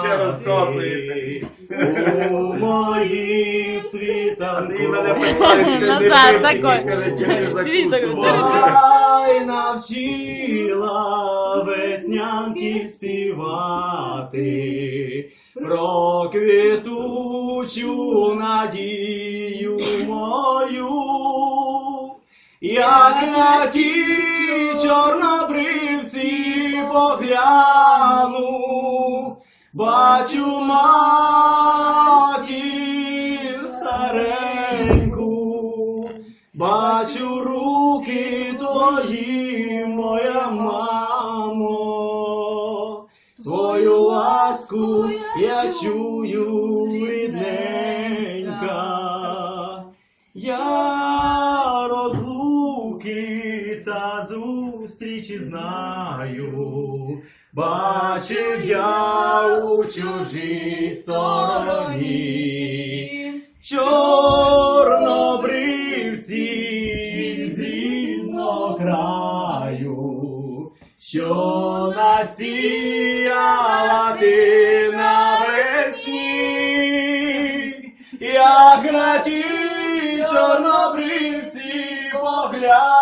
Ще розказуєте. У моїм А світанку. ти мене питаєш, ти Назад, такой. Ай, навчила веснянки співати про квітучу надію мою, як на ті чорнобривці погляну, бачу матір стареньку, бачу руки твої, моя мамо, твою ласку я чую рідненька. Я зустрічі знаю, бачив я у чужій стороні, чорнобривці з рідного краю, що насіяла ти навесні, як на ті чорнобривці погляну,